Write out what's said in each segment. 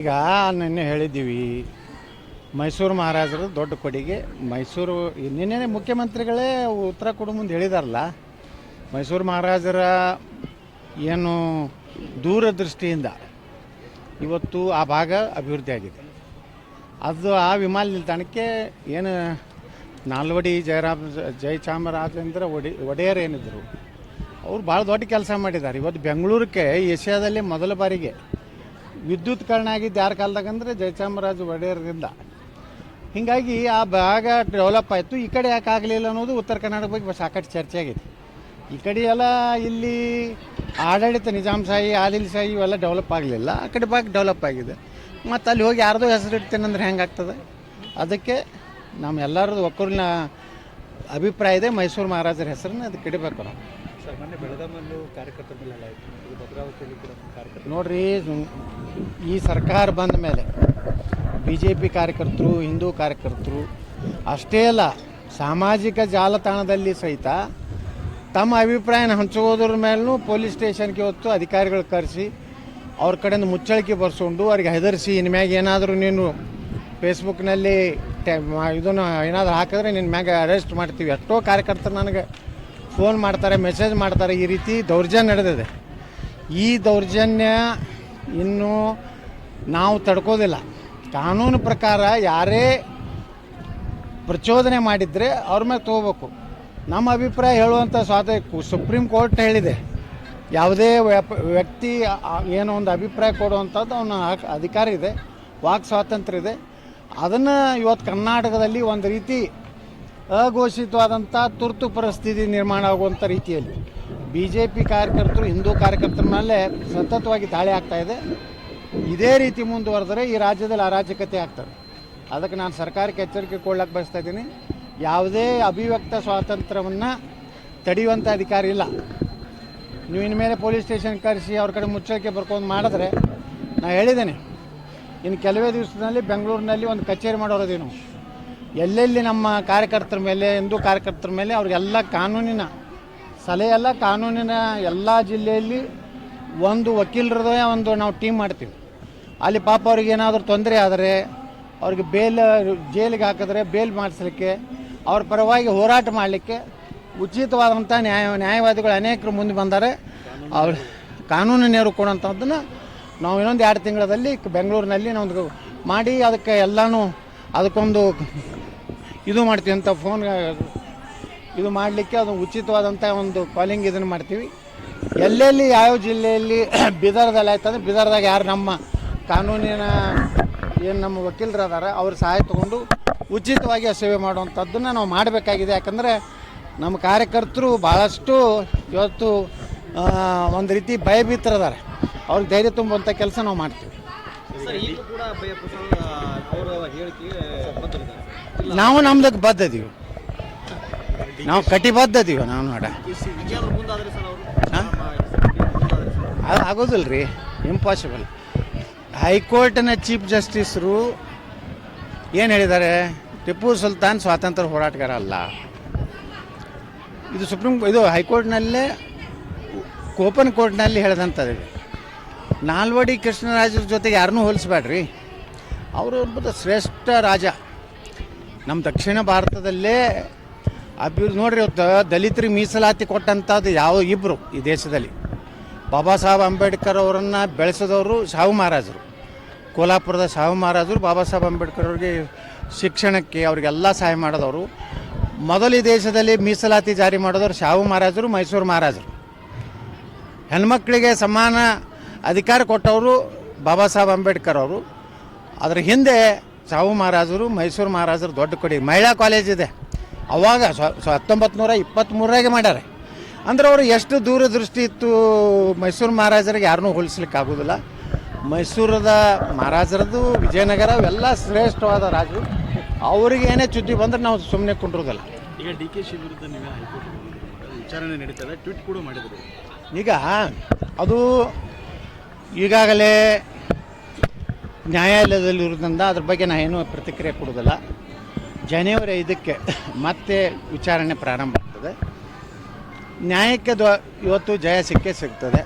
ಈಗ ನಿನ್ನೆ ಹೇಳಿದ್ದೀವಿ, ಮೈಸೂರು ಮಹಾರಾಜರು ದೊಡ್ಡ ಕೊಡುಗೆ, ಮೈಸೂರು, ನಿನ್ನೆ ಮುಖ್ಯಮಂತ್ರಿಗಳೇ ಉತ್ತರ ಕೊಡೋ ಮುಂದೆ ಹೇಳಿದಾರಲ್ಲ, ಮೈಸೂರು ಮಹಾರಾಜರ ಏನು ದೂರದೃಷ್ಟಿಯಿಂದ ಇವತ್ತು ಆ ಭಾಗ ಅಭಿವೃದ್ಧಿ ಆಗಿದೆ. ಅದು ಆ ವಿಮಾನ ನಿಲ್ದಾಣಕ್ಕೆ ಏನು ನಾಲ್ವಡಿ ಜಯರಾಮ್ ಜಯಚಾಮರಾಜೇಂದ್ರ ಒಡೆ, ಒಡೆಯರ್ ಏನಿದ್ರು, ಅವ್ರು ಭಾಳ ದೊಡ್ಡ ಕೆಲಸ ಮಾಡಿದ್ದಾರೆ. ಇವತ್ತು ಬೆಂಗಳೂರಿಗೆ ಏಷ್ಯಾದಲ್ಲಿ ಮೊದಲ ಬಾರಿಗೆ ವಿದ್ಯುತ್ಕರಣ ಆಗಿದ್ದು ಯಾರ ಕಾಲದಾಗ ಅಂದರೆ ಜಯಚಾಮರಾಜ ಒಡೆಯರ್ದಿಂದ. ಹೀಗಾಗಿ ಆ ಭಾಗ ಡೆವಲಪ್ ಆಯಿತು. ಈ ಕಡೆ ಯಾಕೆ ಆಗಲಿಲ್ಲ ಅನ್ನೋದು ಉತ್ತರ ಕರ್ನಾಟಕ ಬಗ್ಗೆ ಸಾಕಷ್ಟು ಚರ್ಚೆ ಆಗಿದೆ. ಈ ಕಡೆ ಎಲ್ಲ ಇಲ್ಲಿ ಆಡಳಿತ ನಿಜಾಂಶಾಹಿ ಆದಿಲ್ಶಾಹಿ ಇವೆಲ್ಲ ಡೆವಲಪ್ ಆಗಲಿಲ್ಲ. ಆ ಕಡೆ ಭಾಗ ಡೆವಲಪ್ ಆಗಿದೆ. ಮತ್ತು ಅಲ್ಲಿ ಹೋಗಿ ಯಾರ್ದೋ ಹೆಸರು ಹೆಂಗೆ ಹೆಂಗಾಗ್ತದೆ ಅದಕ್ಕೆ ನಮ್ಮೆಲ್ಲರದ್ದು ಒಕ್ಕೂರಿನ ಅಭಿಪ್ರಾಯ ಇದೆ. ಮೈಸೂರು ಮಹಾರಾಜರ ಹೆಸರನ್ನ ಅದಕ್ಕೆ ಇಡಬೇಕು ನಾವು ಸರ್ ಮೊನ್ನೆ ಬೆಳಗಾಮಲ್ಲೂ ಕಾರ್ಯಕರ್ತರ ಮೇಲೆ ಎಲ್ಲ ಆಯಿತು. ಇದು ಭದ್ರಾವತಿಯಲ್ಲಿ ಕೂಡ ಕಾರ್ಯಕರ್ತರು ನೋಡ್ರಿ ಈ ಸರ್ಕಾರ ಬಂದ ಮೇಲೆ ಬಿ ಜೆ ಪಿ ಕಾರ್ಯಕರ್ತರು, ಹಿಂದೂ ಕಾರ್ಯಕರ್ತರು, ಅಷ್ಟೇ ಅಲ್ಲ, ಸಾಮಾಜಿಕ ಜಾಲತಾಣದಲ್ಲಿ ಸಹಿತ ತಮ್ಮ ಅಭಿಪ್ರಾಯನ ಹಂಚೋದ್ರ ಮೇಲೂ ಪೊಲೀಸ್ ಸ್ಟೇಷನ್ಗೆ ಹೊತ್ತು ಅಧಿಕಾರಿಗಳು ಕರೆಸಿ ಅವ್ರ ಕಡೆಯಿಂದ ಮುಚ್ಚಳಿಕೆ ಬರ್ಸ್ಕೊಂಡು ಅವ್ರಿಗೆ ಹೆದರಿಸಿ, ಇನ್ಮ್ಯಾಗ ಏನಾದರೂ ನೀನು ಫೇಸ್ಬುಕ್ನಲ್ಲಿ ಟೆ ಇದನ್ನು ಏನಾದರೂ ಹಾಕಿದ್ರೆ ನಿನ್ನ ಮ್ಯಾಗ ಅರೆಸ್ಟ್ ಮಾಡ್ತೀವಿ. ಎಷ್ಟೋ ಕಾರ್ಯಕರ್ತರು ನನಗೆ ಫೋನ್ ಮಾಡ್ತಾರೆ, ಮೆಸೇಜ್ ಮಾಡ್ತಾರೆ, ಈ ರೀತಿ ದೌರ್ಜನ್ಯ ನಡೆದಿದೆ. ಈ ದೌರ್ಜನ್ಯ ಇನ್ನು ನಾವು ತಡ್ಕೋದಿಲ್ಲ. ಕಾನೂನು ಪ್ರಕಾರ ಯಾರೇ ಪ್ರಚೋದನೆ ಮಾಡಿದರೆ ಅವ್ರ ಮೇಲೆ ತೊಗೋಬೇಕು. ನಮ್ಮ ಅಭಿಪ್ರಾಯ ಹೇಳುವಂಥ ಸ್ವಾತಂತ್ರ್ಯ ಸುಪ್ರೀಂ ಕೋರ್ಟ್ ಹೇಳಿದೆ. ಯಾವುದೇ ವ್ಯಕ್ತಿ ಏನೋ ಒಂದು ಅಭಿಪ್ರಾಯ ಕೊಡುವಂಥದ್ದು ಅವನ ಅಧಿಕಾರ ಇದೆ, ವಾಕ್ ಸ್ವಾತಂತ್ರ್ಯ ಇದೆ. ಅದನ್ನು ಇವತ್ತು ಕರ್ನಾಟಕದಲ್ಲಿ ಒಂದು ರೀತಿ ಅಘೋಷಿತವಾದಂಥ ತುರ್ತು ಪರಿಸ್ಥಿತಿ ನಿರ್ಮಾಣ ಆಗುವಂಥ ರೀತಿಯಲ್ಲಿ ಬಿ ಜೆ ಪಿ ಕಾರ್ಯಕರ್ತರು, ಹಿಂದೂ ಕಾರ್ಯಕರ್ತರ ಮೇಲೆ ಸತತವಾಗಿ ದಾಳಿ ಆಗ್ತಾ ಇದೆ. ಇದೇ ರೀತಿ ಮುಂದುವರೆದರೆ ಈ ರಾಜ್ಯದಲ್ಲಿ ಅರಾಜಕತೆ ಆಗ್ತದೆ. ಅದಕ್ಕೆ ನಾನು ಸರ್ಕಾರಕ್ಕೆ ಎಚ್ಚರಿಕೆ ಕೊಡ್ಲಕ್ಕೆ ಬಯಸ್ತಾ ಇದ್ದೀನಿ. ಯಾವುದೇ ಅಭಿವ್ಯಕ್ತ ಸ್ವಾತಂತ್ರ್ಯವನ್ನು ತಡೆಯುವಂಥ ಅಧಿಕಾರ ಇಲ್ಲ. ನೀವು ಇನ್ಮೇಲೆ ಪೊಲೀಸ್ ಸ್ಟೇಷನ್ ಕರೆಸಿ ಅವ್ರ ಕಡೆ ಮುಚ್ಚಳಿಕೆ ಬರ್ಕೊಂಡು ಮಾಡಿದ್ರೆ ನಾನು ಹೇಳಿದ್ದೇನೆ. ಇನ್ನು ಕೆಲವೇ ದಿವಸದಲ್ಲಿ ಬೆಂಗಳೂರಿನಲ್ಲಿ ಒಂದು ಕಚೇರಿ ಮಾಡೋರದೇನು? ಎಲ್ಲೆಲ್ಲಿ ನಮ್ಮ ಕಾರ್ಯಕರ್ತರ ಮೇಲೆ, ಹಿಂದೂ ಕಾರ್ಯಕರ್ತರ ಮೇಲೆ ಅವ್ರಿಗೆಲ್ಲ ಕಾನೂನಿನ ಸಲಹೆ ಕಾನೂನಿನ ಎಲ್ಲ ಜಿಲ್ಲೆಯಲ್ಲಿ ಒಂದು ವಕೀಲರದೇ ಒಂದು ನಾವು ಟೀಮ್ ಮಾಡ್ತೀವಿ. ಅಲ್ಲಿ ಪಾಪ ಅವ್ರಿಗೆ ಏನಾದರೂ ತೊಂದರೆ ಆದರೆ ಅವ್ರಿಗೆ ಬೇಲ್ ಜೈಲಿಗೆ ಹಾಕಿದ್ರೆ ಬೇಲ್ ಮಾಡಿಸ್ಲಿಕ್ಕೆ, ಅವ್ರ ಪರವಾಗಿ ಹೋರಾಟ ಮಾಡಲಿಕ್ಕೆ ಉಚಿತವಾದಂಥ ನ್ಯಾಯ, ನ್ಯಾಯವಾದಿಗಳು ಅನೇಕರು ಮುಂದೆ ಬಂದಾರೆ. ಅವ್ರ ಕಾನೂನು ನೆರವು ಕೊಡೋಂಥದ್ದನ್ನು ನಾವು ಇನ್ನೊಂದು ಎರಡು ತಿಂಗಳಲ್ಲಿ ಬೆಂಗಳೂರಿನಲ್ಲಿ ನಾವು ಮಾಡಿ ಅದಕ್ಕೆ ಎಲ್ಲನೂ ಅದಕ್ಕೊಂದು ಇದು ಮಾಡ್ತೀವಿ ಅಂತ ಫೋನ್ ಇದು ಮಾಡಲಿಕ್ಕೆ ಅದು ಉಚಿತವಾದಂಥ ಒಂದು ಕಾಲಿಂಗ್ ಇದನ್ನು ಮಾಡ್ತೀವಿ. ಎಲ್ಲೆಲ್ಲಿ ಯಾವ ಜಿಲ್ಲೆಯಲ್ಲಿ ಬಿದರ್ದಲ್ಲಿ ಆಯ್ತಂದ್ರೆ ಬಿದರ್ದಾಗ ಯಾರು ನಮ್ಮ ಕಾನೂನಿನ ಏನು ನಮ್ಮ ವಕೀಲರು ಅದಾರ ಅವ್ರ ಸಹಾಯ ತಗೊಂಡು ಉಚಿತವಾಗಿ ಆ ಸೇವೆ ಮಾಡುವಂಥದ್ದನ್ನು ನಾವು ಮಾಡಬೇಕಾಗಿದೆ. ಯಾಕಂದರೆ ನಮ್ಮ ಕಾರ್ಯಕರ್ತರು ಭಾಳಷ್ಟು ಇವತ್ತು ಒಂದು ರೀತಿ ಭಯಭೀತರದಾರೆ ಅವ್ರಿಗೆ ಧೈರ್ಯ ತುಂಬುವಂಥ ಕೆಲಸ ನಾವು ಮಾಡ್ತೀವಿ. ನಾವು ನಮ್ದಕ್ಕೆ ಬದ್ಧ ಇದೀವಿ. ನಾವು ಕಟಿಬದ್ಧ ಇದೀವಿ ನಾವು ನೋಡ. ಅದು ಆಗೋದಿಲ್ಲ ರೀ ಇಂಪಾಸಿಬಲ್ ಹೈಕೋರ್ಟ್ನ ಚೀಫ್ ಜಸ್ಟಿಸರು ಏನು ಹೇಳಿದ್ದಾರೆ ಟಿಪ್ಪು ಸುಲ್ತಾನ್ ಸ್ವಾತಂತ್ರ್ಯ ಹೋರಾಟಗಾರ ಅಲ್ಲ. ಇದು ಸುಪ್ರೀಂ ಇದು ಹೈಕೋರ್ಟ್ನಲ್ಲೇ ಕೋಪನ್ ಕೋರ್ಟ್ನಲ್ಲಿ ಹೇಳಿದಂಥದ್ದು. ನಾಲ್ವಡಿ ಕೃಷ್ಣರಾಜರ ಜೊತೆಗೆ ಯಾರನ್ನೂ ಹೋಲಿಸ್ಬೇಡ್ರಿ. ಅವರು ಒಬ್ಬ ಶ್ರೇಷ್ಠ ರಾಜ. ನಮ್ಮ ದಕ್ಷಿಣ ಭಾರತದಲ್ಲೇ ಅಭಿವೃದ್ಧಿ ನೋಡ್ರಿ ಇವತ್ತು ದಲಿತರಿಗೆ ಮೀಸಲಾತಿ ಕೊಟ್ಟಂಥದ್ದು ಯಾವ ಇಬ್ಬರು ಈ ದೇಶದಲ್ಲಿ. ಬಾಬಾ ಸಾಹೇಬ್ ಅಂಬೇಡ್ಕರ್ ಅವರನ್ನು ಬೆಳೆಸಿದವರು ಶಾಹು ಮಹಾರಾಜರು. ಕೋಲ್ಹಾಪುರದ ಶಾಹು ಮಹಾರಾಜರು ಬಾಬಾ ಸಾಹೇಬ್ ಅಂಬೇಡ್ಕರ್ ಅವ್ರಿಗೆ ಶಿಕ್ಷಣಕ್ಕೆ ಅವರಿಗೆಲ್ಲ ಸಹಾಯ ಮಾಡಿದವರು. ಮೊದಲು ದೇಶದಲ್ಲಿ ಮೀಸಲಾತಿ ಜಾರಿ ಮಾಡಿದವರು ಶಾಹು ಮಹಾರಾಜರು, ಮೈಸೂರು ಮಹಾರಾಜರು. ಹೆಣ್ಮಕ್ಳಿಗೆ ಸಮಾನ ಅಧಿಕಾರ ಕೊಟ್ಟವರು ಬಾಬಾ ಸಾಹೇಬ್ ಅಂಬೇಡ್ಕರ್ ಅವರು. ಅದರ ಹಿಂದೆ ಶಾಹು ಮಹಾರಾಜರು, ಮೈಸೂರು ಮಹಾರಾಜರು ದೊಡ್ಡ ಕೊಡಿ ಮಹಿಳಾ ಕಾಲೇಜ್ ಇದೆ. ಅವಾಗ ಸ್ವ ಹತ್ತೊಂಬತ್ತು ನೂರ ಇಪ್ಪತ್ತ್ಮೂರಾಗೆ ಮಾಡ್ಯಾರೆ. ಅಂದ್ರೆ ಅವರು ಎಷ್ಟು ದೂರದೃಷ್ಟಿ ಇತ್ತು ಮೈಸೂರು ಮಹಾರಾಜರಿಗೆ ಯಾರನ್ನೂ ಹೋಲಿಸ್ಲಿಕ್ಕೆ ಆಗೋದಿಲ್ಲ. ಮೈಸೂರದ ಮಹಾರಾಜರದು ವಿಜಯನಗರ ಅವೆಲ್ಲ ಶ್ರೇಷ್ಠವಾದ ರಾಜರು. ಅವ್ರಿಗೆ ಏನೇ ಚುದ್ದಿ ಬಂದ್ರೆ ನಾವು ಸುಮ್ಮನೆ ಕುಂಡ್ರೋದಿಲ್ಲ. ಈಗ ಡಿ ಕೆ ಶಿ ವಿರುದ್ಧ ನೀವೇ ಹೈಕೋರ್ಟ್ ವಿಚಾರಣೆ ನಡೀತದೆ. ಟ್ವೀಟ್ ಕೂಡ ಮಾಡಿದ್ರು. ಈಗ ಅದು ಈಗಾಗಲೇ ನ್ಯಾಯಾಲಯದಲ್ಲಿರೋದ್ರಿಂದ ಅದ್ರ ಬಗ್ಗೆ ನಾನು ಏನೂ ಪ್ರತಿಕ್ರಿಯೆ ಕೊಡೋದಿಲ್ಲ ಜನವರಿ ಐದಕ್ಕೆ ಮತ್ತೆ ವಿಚಾರಣೆ ಪ್ರಾರಂಭ ಆಗ್ತದೆ. ನ್ಯಾಯಕ್ಕೆ ದ್ವ, ಇವತ್ತು ಜಯ ಸಿಕ್ಕೇ ಸಿಗ್ತದೆ.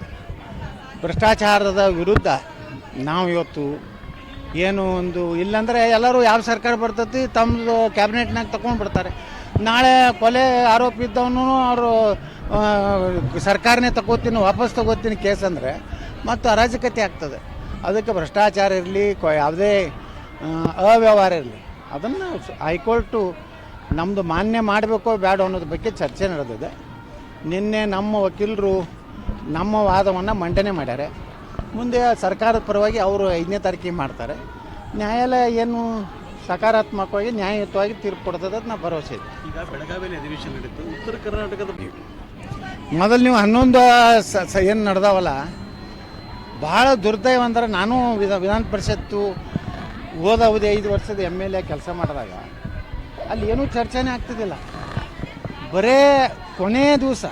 ಭ್ರಷ್ಟಾಚಾರದ ವಿರುದ್ಧ ನಾವು ಇವತ್ತು ಏನು ಒಂದು ಇಲ್ಲಾಂದರೆ ಎಲ್ಲರೂ ಯಾವ ಸರ್ಕಾರ ಬರ್ತೈತಿ ತಮ್ಮದು ಕ್ಯಾಬಿನೆಟ್ನಾಗ ತಗೊಂಡು ಬಿಡ್ತಾರೆ. ನಾಳೆ ಕೊಲೆ ಆರೋಪ ಇದ್ದವನು ಅವರು ಸರ್ಕಾರನೇ ತಗೋತೀನಿ, ವಾಪಸ್ ತಗೋತೀನಿ ಕೇಸ್ ಅಂದರೆ ಮತ್ತು ಅರಾಜಕತೆ ಆಗ್ತದೆ. ಅದಕ್ಕೆ ಭ್ರಷ್ಟಾಚಾರ ಇರಲಿ, ಕೊ, ಯಾವುದೇ ಅವ್ಯವಹಾರ ಇರಲಿ. ಅದನ್ನು ಹೈಕೋರ್ಟು ನಮ್ಮದು ಮಾನ್ಯ ಮಾಡಬೇಕೋ ಬೇಡ ಅನ್ನೋದ್ರ ಬಗ್ಗೆ ಚರ್ಚೆ ನಡೆದಿದೆ. ನಿನ್ನೆ ನಮ್ಮ ವಕೀಲರು ನಮ್ಮ ವಾದವನ್ನು ಮಂಡನೆ ಮಾಡ್ಯಾರೆ. ಮುಂದೆ ಸರ್ಕಾರದ ಪರವಾಗಿ ಅವರು ಐದನೇ ತಾರೀಕಿಗೆ ಮಾಡ್ತಾರೆ. ನ್ಯಾಯಾಲಯ ಏನು ಸಕಾರಾತ್ಮಕವಾಗಿ ನ್ಯಾಯಯುತವಾಗಿ ತೀರ್ಪು ಕೊಡ್ತದೆ ಅಂತ ನಾವು ಭರವಸೆ ಇದೆ. ಈಗ ಬೆಳಗಾವಿಯಲ್ಲಿ ಅಧಿವೇಶನ ನಡೀತು. ಉತ್ತರ ಕರ್ನಾಟಕದ ಮೊದಲು ನೀವು ಹನ್ನೊಂದು ಸ ಏನು ನಡೆದಾವಲ್ಲ ಭಾಳ ದುರ್ದೈವ ಅಂದ್ರೆ ನಾನು ವಿಧ ವಿಧಾನ ಪರಿಷತ್ತು ಹೋದ ಅವಧಿ ಐದು ವರ್ಷದ ಎಂ ಎಲ್ ಎ ಕೆಲಸ ಮಾಡಿದಾಗ ಅಲ್ಲಿ ಏನೂ ಚರ್ಚೆನೇ ಆಗ್ತಿದ್ದಿಲ್ಲ. ಬರೇ ಕೊನೆಯ ದಿವಸ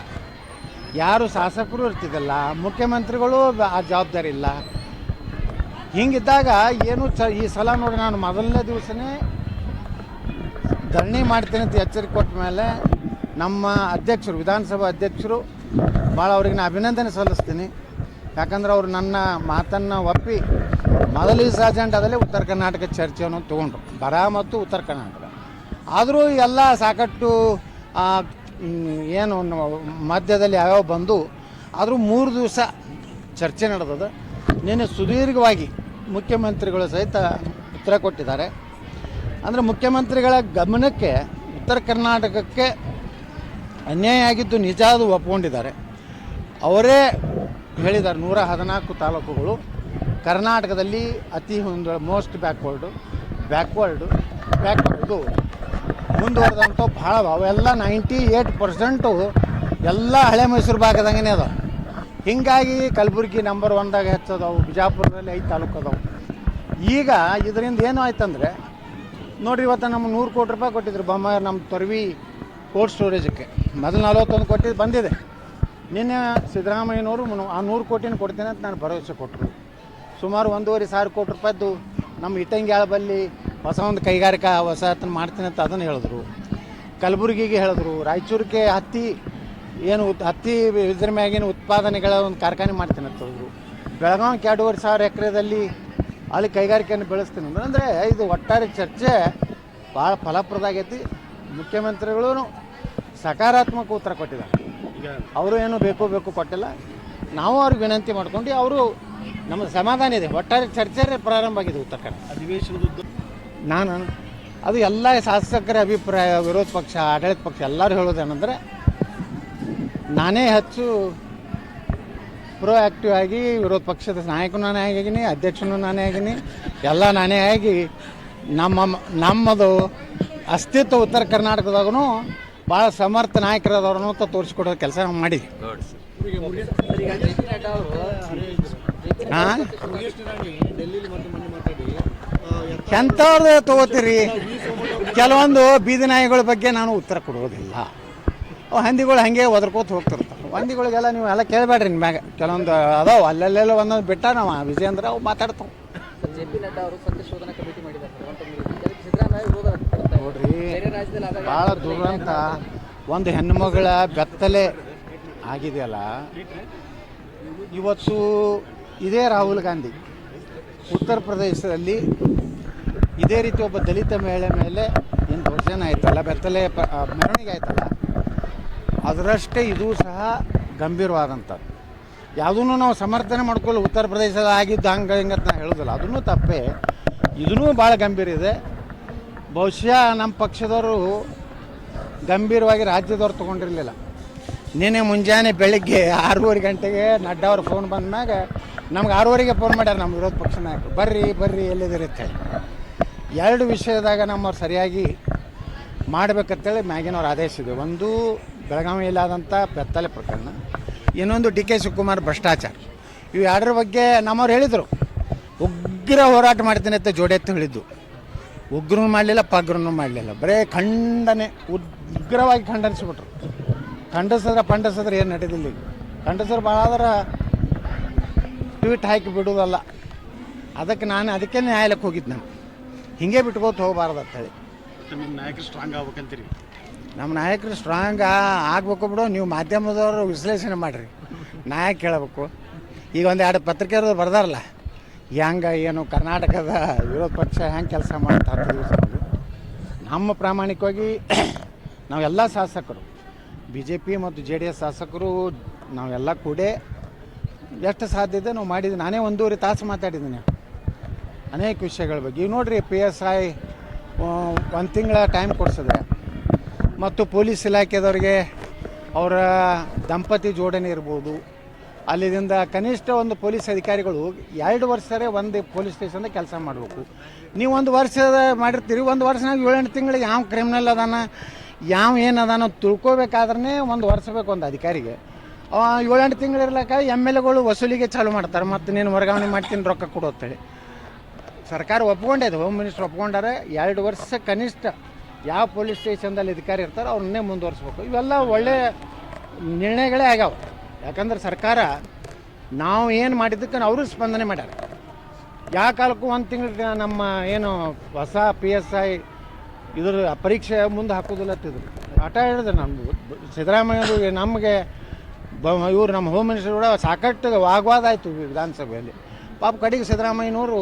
ಯಾರು ಶಾಸಕರು ಇರ್ತಿದ್ದಿಲ್ಲ, ಮುಖ್ಯಮಂತ್ರಿಗಳು ಆ ಜವಾಬ್ದಾರಿ ಇಲ್ಲ. ಹಿಂಗಿದ್ದಾಗ ಏನು ಚ ಈ ಸಲ ನೋಡಿ ನಾನು ಮೊದಲನೇ ದಿವಸನೇ ಧರಣಿ ಮಾಡ್ತೀನಿ ಅಂತ ಎಚ್ಚರಿಕೆ ಕೊಟ್ಟ ಮೇಲೆ ನಮ್ಮ ಅಧ್ಯಕ್ಷರು, ವಿಧಾನಸಭಾ ಅಧ್ಯಕ್ಷರು ಭಾಳ ಅವ್ರಿಗೆ ನಾನು ಅಭಿನಂದನೆ ಸಲ್ಲಿಸ್ತೀನಿ. ಯಾಕಂದ್ರೆ ಅವರು ನನ್ನ ಮಾತನ್ನು ಒಪ್ಪಿ ಮೊದಲ ಅಜೆಂಡಾದಲ್ಲಿ ಉತ್ತರ ಕರ್ನಾಟಕ ಚರ್ಚೆಯನ್ನು ತೊಗೊಂಡ್ರು. ಬರ ಮತ್ತು ಉತ್ತರ ಕರ್ನಾಟಕ. ಆದರೂ ಎಲ್ಲ ಸಾಕಷ್ಟು ಏನು ಮಧ್ಯದಲ್ಲಿ ಯಾವ್ಯಾವ ಬಂದು, ಆದರೂ ಮೂರು ದಿವಸ ಚರ್ಚೆ ನಡೆದದ ನಿನ್ನೆ ಸುದೀರ್ಘವಾಗಿ ಮುಖ್ಯಮಂತ್ರಿಗಳು ಸಹಿತ ಉತ್ತರ ಕೊಟ್ಟಿದ್ದಾರೆ. ಅಂದರೆ ಮುಖ್ಯಮಂತ್ರಿಗಳ ಗಮನಕ್ಕೆ ಉತ್ತರ ಕರ್ನಾಟಕಕ್ಕೆ ಅನ್ಯಾಯ ಆಗಿದ್ದು ನಿಜ ಅದು ಒಪ್ಕೊಂಡಿದ್ದಾರೆ. ಅವರೇ ಹೇಳಿದ್ದಾರೆ ನೂರ ಹದಿನಾಲ್ಕು ತಾಲೂಕುಗಳು. ಕರ್ನಾಟಕದಲ್ಲಿ ಅತಿ ಒಂದು ಮೋಸ್ಟ್ ಬ್ಯಾಕ್ವರ್ಡು ಬ್ಯಾಕ್ವರ್ಡು ಬ್ಯಾಕ್ವರ್ಡು ಮುಂದುವರೆದಂಥ ಭಾಳ ಅವ. ಅವೆಲ್ಲ ನೈಂಟಿ ಏಟ್ ಪರ್ಸೆಂಟು ಎಲ್ಲ ಹಳೆ ಮೈಸೂರು ಭಾಗದಂಗೆ ಅದಾವೆ. ಹೀಗಾಗಿ ಕಲಬುರಗಿ ನಂಬರ್ ಒನ್ದಾಗ ಹೆಚ್ಚದವು, ಬಿಜಾಪುರದಲ್ಲಿ ಐದು ತಾಲೂಕು ಅದಾವೆ. ಈಗ ಇದರಿಂದ ಏನು ಆಯ್ತಂದರೆ, ನೋಡಿರಿ ಇವತ್ತು ನಮ್ಮ ನೂರು ಕೋಟಿ ರೂಪಾಯಿ ಕೊಟ್ಟಿದ್ರು ಬೊಮ್ಮ ನಮ್ಮ ತೊರವಿ ಕೋಲ್ಡ್ ಸ್ಟೋರೇಜಕ್ಕೆ ಮೊದಲು ನಲವತ್ತೊಂದು ಕೋಟಿ ಬಂದಿದೆ. ನಿನ್ನೆ ಸಿದ್ದರಾಮಯ್ಯನವರು ಆ ನೂರು ಕೋಟಿನ ಕೊಡ್ತೀನಿ ಅಂತ ನಾನು ಭರವಸೆ ಕೊಟ್ಟರು ಸುಮಾರು ಒಂದೂವರೆ ಸಾವಿರ ಕೋಟಿ ರೂಪಾಯಿದ್ದು ನಮ್ಮ ಇಟ್ಟಂಗ್ಯಾಳ ಬಲ್ಲಿ ಹೊಸ ಒಂದು ಕೈಗಾರಿಕಾ ವಸಾಹತನ ಮಾಡ್ತೀನಿ ಅಂತ ಅದನ್ನು ಹೇಳಿದ್ರು. ಕಲಬುರಗಿಗೆ ಹೇಳಿದ್ರು. ರಾಯಚೂರಿಗೆ ಹತ್ತಿ ಏನು ಉತ್- ಹತ್ತಿ ಇದ್ರ ಮ್ಯಾಗಿನ ಉತ್ಪಾದನೆಗಳ ಒಂದು ಕಾರ್ಖಾನೆ ಮಾಡ್ತೀನಿ ಅಂತ ಹೇಳಿದ್ರು. ಬೆಳಗಾವಿಗೆ ಎರಡೂವರೆ ಸಾವಿರ ಎಕರೆದಲ್ಲಿ ಅಲ್ಲಿ ಕೈಗಾರಿಕೆಯನ್ನು ಬೆಳೆಸ್ತೀನಿ ಅಂದ್ರೆ. ಅಂದರೆ ಇದು ಒಟ್ಟಾರೆ ಚರ್ಚೆ ಭಾಳ ಫಲಪ್ರದ ಆಗೈತಿ ಮುಖ್ಯಮಂತ್ರಿಗಳು ಸಕಾರಾತ್ಮಕ ಉತ್ತರ ಕೊಟ್ಟಿದ್ದಾರೆ. ಅವರು ಏನು ಬೇಕು ಬೇಕು ಕೊಟ್ಟಿಲ್ಲ. ನಾವು ಅವ್ರಿಗೆ ವಿನಂತಿ ಮಾಡ್ಕೊಂಡು ಅವರು ನಮ್ಮ ಸಮಾಧಾನ ಇದೆ. ಒಟ್ಟಾರೆ ಚರ್ಚೆ ಪ್ರಾರಂಭ ಆಗಿದೆ ಉತ್ತರ ಕನ್ನಡ. ಅಧಿವೇಶನದ ನಾನು ಅದು ಎಲ್ಲ ಶಾಸಕರ ಅಭಿಪ್ರಾಯ ವಿರೋಧ ಪಕ್ಷ ಆಡಳಿತ ಪಕ್ಷ ಎಲ್ಲರೂ ಹೇಳೋದೇನೆಂದರೆ ನಾನೇ ಹೆಚ್ಚು ಪ್ರೋ ಆ್ಯಕ್ಟಿವ್ ಆಗಿ ವಿರೋಧ ಪಕ್ಷದ ನಾಯಕನು ನಾನೇ ಆಗಿನಿ ಅಧ್ಯಕ್ಷನೂ ನಾನೇ ಆಗಿನಿ ಎಲ್ಲ ನಾನೇ ಆಗಿ ನಮ್ಮ ನಮ್ಮದು ಅಸ್ತಿತ್ವ ಉತ್ತರ ಕರ್ನಾಟಕದಾಗೂ ಭಾಳ ಸಮರ್ಥ ನಾಯಕರಾದವ್ರನ್ನು ಅಂತ ತೋರಿಸ್ಕೊಡೋ ಕೆಲಸ ನಾವು ಮಾಡಿದ್ವಿ. ಎಂಥವ್ರದ್ದು ತಗೋತೀರಿ? ಕೆಲವೊಂದು ಬೀದಿ ನಾಯಿಗಳ ಬಗ್ಗೆ ನಾನು ಉತ್ತರ ಕೊಡೋದಿಲ್ಲ ಹಂದಿಗಳು ಹಾಗೆ ಒದರ್ಕೋತ ಹೋಗ್ತಿರ್ತಾವೆ. ಹಂದಿಗಳಿಗೆಲ್ಲ ನೀವು ಎಲ್ಲ ಕೇಳಬೇಡ್ರಿ ನಿಮ್ಮ ಮ್ಯಾಗ. ಕೆಲವೊಂದು ಅದಾವ, ಅಲ್ಲೆಲ್ಲೆಲ್ಲ ಒಂದೊಂದು ಬಿಟ್ಟ ನಾವು ವಿಜೇಂದ್ರ ಅವು ಮಾತಾಡ್ತಾವೆ. ನೋಡ್ರಿ, ಭಾಳ ದುರಂತ. ಒಂದು ಹೆಣ್ಣುಮಗಳ ಬೆತ್ತಲೆ ಆಗಿದೆಯಲ್ಲ. ಇವತ್ತು ಇದೇ ರಾಹುಲ್ ಗಾಂಧಿ. ಉತ್ತರ ಪ್ರದೇಶದಲ್ಲಿ ಇದೇ ರೀತಿ ಒಬ್ಬ ದಲಿತ ಮಹಿಳೆ ಮೇಲೆ ಏನು ದೌರ್ಜನ್ಯ ಆಯ್ತಲ್ಲ, ಬೆತ್ತಲೆ ಪ ಮೆರವಣಿಗೆ ಆಯ್ತಲ್ಲ, ಅದರಷ್ಟೇ ಇದು ಸಹ ಗಂಭೀರವಾದಂಥದ್ದು ಯಾವುದೂ ನಾವು ಸಮರ್ಥನೆ ಮಾಡ್ಕೊಳ್ಳಿ ಉತ್ತರ ಪ್ರದೇಶದ ಆಗಿದ್ದು ಹಂಗೆ, ಹಿಂಗೆ ಅಂತ ನಾನು ಹೇಳೋದಿಲ್ಲ. ಅದನ್ನು ತಪ್ಪೇ. ಇದೂ ಭಾಳ ಗಂಭೀರ ಇದೆ. ಬಹುಶಃ ನಮ್ಮ ಪಕ್ಷದವರು ಗಂಭೀರವಾಗಿ ರಾಜ್ಯದವ್ರು ತೊಗೊಂಡಿರಲಿಲ್ಲ. ನಿನ್ನೆ ಮುಂಜಾನೆ ಬೆಳಗ್ಗೆ ಆರೂವರೆ ಗಂಟೆಗೆ ನಡ್ಡಾ ಅವ್ರ ಫೋನ್ ಬಂದ ಮ್ಯಾಗ ನಮ್ಗೆ ಆರೂವರೆಗೆ ಫೋನ್ ಮಾಡ್ಯಾರ ನಮ್ಮ ವಿರೋಧ ಪಕ್ಷ ನಾಯಕರು. ಬರ್ರಿ ಬರ್ರಿ, ಎಲ್ಲಿದಿರುತ್ತೆ? ಎರಡು ವಿಷಯದಾಗ ನಮ್ಮವ್ರು ಸರಿಯಾಗಿ ಮಾಡಬೇಕಂತೇಳಿ ಮ್ಯಾಗಿನವ್ರು ಆದೇಶ ಇದೆ. ಒಂದು ಬೆಳಗಾವಿಯಲ್ಲಾದಂಥ ಬೆತ್ತಲೆ ಪ್ರಕರಣ. ಇನ್ನೊಂದು, ಡಿ ಕೆ ಶಿವಕುಮಾರ್ ಭ್ರಷ್ಟಾಚಾರ. ಇವು ಎರಡರ ಬಗ್ಗೆ ನಮ್ಮವ್ರು ಹೇಳಿದರು. ಉಗ್ರ ಹೋರಾಟ ಮಾಡ್ತೀನಿ ಅಂತ ಜೋಡೆತ್ತು ಹೇಳಿದ್ದು. ಉಗ್ರನೂ ಮಾಡಲಿಲ್ಲ, ಪಗ್ರನೂ ಮಾಡಲಿಲ್ಲ. ಬರೇ ಖಂಡನೆ, ಉಗ್ರವಾಗಿ ಖಂಡನಿಸ್ಬಿಟ್ರು. ಖಂಡಸದ್ರ, ಪಂಡಿಸಿದ್ರೆ ಏನು ನಡೆದಿಲ್ಲ ಈಗ. ಖಂಡಸರು ಭಾಳ ಆದ್ರೆ ಟ್ವೀಟ್ ಹಾಕಿ ಬಿಡೋದಲ್ಲ ಅದಕ್ಕೆ ನಾನು ಅದಕ್ಕೆ ನ್ಯಾಯಾಲಯಕ್ಕೆ ಹೋಗಿದ್ದು ನಾನು. ಹಿಂಗೆ ಬಿಟ್ಕೋತ ಹೋಗಬಾರ್ದು ಅಂತೇಳಿ. ಹೇಳಿ ನಿಮ್ಮ ನಾಯಕರು ಸ್ಟ್ರಾಂಗ್ ಆಗ್ಬೇಕಂತೀರಿ? ನಮ್ಮ ನಾಯಕರು ಸ್ಟ್ರಾಂಗ್ ಆಗಬೇಕು ಬಿಡು ನೀವು ಮಾಧ್ಯಮದವರು ವಿಶ್ಲೇಷಣೆ ಮಾಡಿರಿ. ನಾಯಕ ಕೇಳಬೇಕು. ಈಗ ಒಂದು ಎರಡು ಪತ್ರಿಕೆಯವರು ಬರ್ದಾರಲ್ಲ ಹೆಂಗೆ ಏನು ಕರ್ನಾಟಕದ ವಿರೋಧ ಪಕ್ಷ ಹೆಂಗೆ ಕೆಲಸ ಮಾಡ್ತಾರೆ ನಮ್ಮ ಪ್ರಾಮಾಣಿಕವಾಗಿ ನಾವೆಲ್ಲ ಶಾಸಕರು ಬಿ ಜೆ ಪಿ ಮತ್ತು ಜೆ ಡಿ ಎಸ್ ಶಾಸಕರು ನಾವೆಲ್ಲ ಕೂಡೇ ಎಷ್ಟು ಸಾಧ್ಯ ಇದೆ? ನಾವು ಮಾಡಿದ್ವಿ ನಾನೇ ಒಂದೂವರೆ ತಾಸು ಮಾತಾಡಿದ್ದೀನಿ. ಅನೇಕ ವಿಷಯಗಳ ಬಗ್ಗೆ. ಈಗ ನೋಡಿರಿ ಪಿ ಎಸ್ ಐ ಒಂದು ತಿಂಗಳ ಟೈಮ್ ಕೊಡ್ಸಿದ್ರೆ ಮತ್ತು ಪೊಲೀಸ್ ಇಲಾಖೆದವ್ರಿಗೆ ಅವರ ದಂಪತಿ ಜೋಡಣೆ ಇರ್ಬೋದು. ಅಲ್ಲಿದಿಂದ ಕನಿಷ್ಠ ಒಂದು ಪೊಲೀಸ್ ಅಧಿಕಾರಿಗಳು ಎರಡು ವರ್ಷರೇ ಒಂದು ಪೊಲೀಸ್ ಸ್ಟೇಷನ್ದಾಗ ಕೆಲಸ ಮಾಡಬೇಕು. ನೀವು ಒಂದು ವರ್ಷದ ಮಾಡಿರ್ತೀರಿ, ಒಂದು ವರ್ಷನಾಗ ಏಳೆಂಟು ತಿಂಗಳು ಯಾವ ಕ್ರಿಮಿನಲ್ ಅದಾನ, ಯಾವ ಏನು ತಿಳ್ಕೊಬೇಕಾದ್ರೆ ಒಂದು ವರ್ಷ ಬೇಕು ಒಂದು ಅಧಿಕಾರಿಗೆ. ಏಳೆಂಟು ತಿಂಗಳು ಇರ್ಲಕ್ಕ ಎಂ ಎಲ್ ಎಗಳು ವಸೂಲಿಗೆ ಚಾಲು ಮಾಡ್ತಾರೆ. ಮತ್ತು ನೀನು ವರ್ಗಾವಣೆ ಮಾಡ್ತೀನಿ, ರೊಕ್ಕ ಕೊಡು ಅಂತೇಳಿ. ಸರ್ಕಾರ ಒಪ್ಕೊಂಡೈತೆ ಹೋಮ್ ಮಿನಿಸ್ಟರ್ ಒಪ್ಕೊಂಡಾರೆ, ಎರಡು ವರ್ಷ ಕನಿಷ್ಠ ಯಾವ ಪೊಲೀಸ್ ಸ್ಟೇಷನ್ದಲ್ಲಿ ಅಧಿಕಾರಿ ಇರ್ತಾರೋ ಅವ್ರನ್ನೇ ಮುಂದುವರಿಸ್ಬೇಕು. ಇವೆಲ್ಲ ಒಳ್ಳೆ ನಿರ್ಣಯಗಳೇ ಆಗ್ಯಾವ ಯಾಕಂದ್ರೆ ಸರ್ಕಾರ ನಾವು ಏನು ಮಾಡಿದ್ದಕ್ಕೆ ಅವರು ಸ್ಪಂದನೆ ಮಾಡ್ಯಾರ. ಯಾವ ಕಾಲಕ್ಕೂ ಒಂದು ತಿಂಗಳು ನಮ್ಮ ಏನು ಹೊಸ ಪಿ ಎಸ್ ಐ ಇದ್ರ ಪರೀಕ್ಷೆ ಮುಂದೆ ಹಾಕೋದಿಲ್ಲ ಅಂತಿದ್ರು. ಆಟ ಹೇಳಿದ್ರೆ ನಮ್ಮದು ಸಿದ್ದರಾಮಯ್ಯದು ನಮಗೆ ಇವರು ನಮ್ಮ ಹೋಮ್ ಮಿನಿಸ್ಟರ್ ಕೂಡ ಸಾಕಷ್ಟು ವಾಗ್ವಾದ ಆಯಿತು ವಿಧಾನಸಭೆಯಲ್ಲಿ. ಪಾಪ ಕಡೆಗೆ ಸಿದ್ದರಾಮಯ್ಯನವರು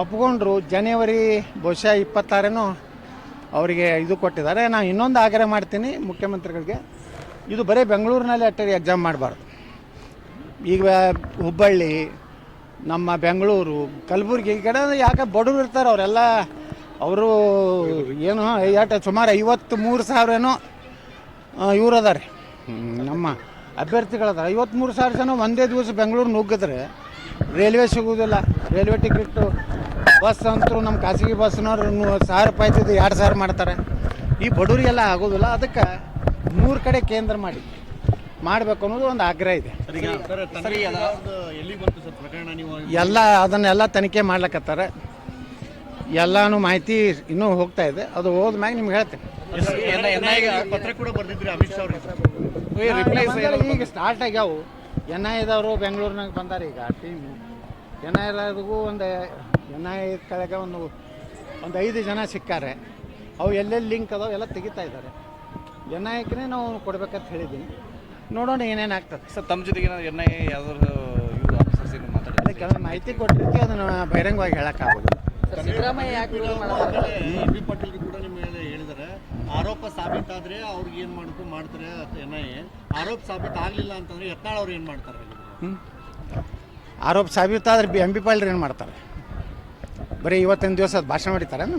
ಒಪ್ಕೊಂಡ್ರು ಜನವರಿ ಬಹುಶಃ ಇಪ್ಪತ್ತಾರೇನೋ ಅವರಿಗೆ ಇದು ಕೊಟ್ಟಿದ್ದಾರೆ. ನಾನು ಇನ್ನೊಂದು ಆಗ್ರಹ ಮಾಡ್ತೀನಿ ಮುಖ್ಯಮಂತ್ರಿಗಳಿಗೆ, ಇದು ಬರೀ ಬೆಂಗಳೂರಿನಲ್ಲಿ ಅಟ್ಟರಿ ಎಕ್ಸಾಮ್ ಮಾಡಬಾರ್ದು. ಈಗ ಹುಬ್ಬಳ್ಳಿ, ನಮ್ಮ ಬೆಂಗಳೂರು, ಕಲಬುರಗಿ, ಈ ಕಡೆ ಯಾಕೆ ಬಡವರು ಇರ್ತಾರೆ ಅವರೆಲ್ಲ? ಅವರು ಏನು ಎಷ್ಟು ಸುಮಾರು ಐವತ್ತು ಮೂರು ಸಾವಿರ ಏನೋ ಇವ್ರು ಅದಾರೆ. ನಮ್ಮ ಅಭ್ಯರ್ಥಿಗಳದಾರೆ ಐವತ್ತ್ಮೂರು ಸಾವಿರ ಜನ ಒಂದೇ ದಿವಸ ಬೆಂಗಳೂರು ನುಗ್ಗಿದ್ರೆ ರೈಲ್ವೆ ಸಿಗೋದಿಲ್ಲ ರೈಲ್ವೆ ಟಿಕೆಟು ಬಸ್ ಅಂತೂ ನಮ್ಮ ಖಾಸಗಿ ಬಸ್ನವ್ರು ನೂರು ಸಾವಿರ ರೂಪಾಯಿ ಇದ್ದಿದ್ದು ಎರಡು ಸಾವಿರ ಮಾಡ್ತಾರೆ. ಈ ಬಡವರಿಗೆಲ್ಲ ಆಗೋದಿಲ್ಲ ಅದಕ್ಕೆ ಮೂರು ಕಡೆ ಕೇಂದ್ರ ಮಾಡಿ. ಮಾಡಬೇಕು ಅನ್ನೋದು ಒಂದು ಆಗ್ರಹ ಇದೆ. ಎಲ್ಲ ಅದನ್ನೆಲ್ಲ ತನಿಖೆ ಮಾಡ್ಲಕತ್ತಾರೆ. ಎಲ್ಲಾನು ಮಾಹಿತಿ ಇನ್ನೂ ಹೋಗ್ತಾ ಇದೆ. ಅದು ಹೋದ್ಮ್ಯಾಗ ನಿಮ್ಗೆ ಹೇಳ್ತೇನೆ. ಪತ್ರ ಕೂಡ ಬರ್ದಿದ್ರಿ ಅಮಿತ್ ಶಾ ಅವರಿಗೆ. ಬಂದಾರ ಈಗ ಸ್ಟಾರ್ಟ್ ಆಗ್ಯಾವು. ಎನ್ ಐ ಎದವರು ಬೆಂಗಳೂರಿನಾಗ ಬಂದಾರ ಈಗ ಟೀಮ್ ಎನ್ ಐ ಎಲ್ಲದಕ್ಕೂ ಒಂದು ಎನ್ ಐ ಕೆಳಗೆ ಒಂದು ಒಂದು ಐದು ಜನ ಸಿಕ್ಕಾರೆ. ಅವು ಎಲ್ಲೆಲ್ಲಿ ಲಿಂಕ್ ಅದಾವ ಎಲ್ಲ ತೆಗಿತಾ ಇದ್ದಾರೆ ಎನ್ ಐಕ್ನೇ ನಾವು ಕೊಡ್ಬೇಕಂತ ಹೇಳಿದ್ದೀನಿ ನೋಡೋಣ ಏನೇನು ಆಗ್ತದೆ. ಸರ್ ತಮ್ಮ ಜೊತೆಗೆ ಎನ್ ಐ ಯಾವ್ದಾದ್ರು ಇದು ಆಫೀಸರ್ಸ್ ಏನು ಅದೇ ಮಾತಾಡಿದ್ರೆ ಕೆಲವೊಂದು ಮಾಹಿತಿ ಕೊಟ್ಟಿರ್ತೀವಿ ಅದನ್ನು ಬಹಿರಂಗವಾಗಿ ಹೇಳೋಕ್ಕಾಗೋದು ಸಿದ್ದರಾಮಯ್ಯ ಯಾಕೆ ವಿರೋಧ ಮಾಡ್ತಾರೆ ಎಂ ಬಿ ಪಾಟೀಲ್ ಕೂಡ ನಿಮ್ಮ ಮೇಲೆ ಹೇಳಿದ್ದಾರೆ ಆರೋಪ ಸಾಬೀತಾದರೆ ಅವ್ರಿಗೆ ಏನು ಮಾಡಬೇಕು ಮಾಡ್ತಾರೆ ಎನ್ ಎ ಆರೋಪ ಸಾಬೀತು ಆಗಲಿಲ್ಲ ಅಂತಂದ್ರೆ ಯತ್ನಾಳ್ ಅವ್ರು ಏನು ಮಾಡ್ತಾರೆ. ಆರೋಪ ಸಾಬೀತಾದ್ರೆ ಬಿ ಎಂ ಬಿ ಪಾಲ್ರು ಏನು ಮಾಡ್ತಾರೆ? ಬರೀ ಇವತ್ತಿನ ದಿವಸ ಭಾಷಣ ಮಾಡಿತಾರೇನು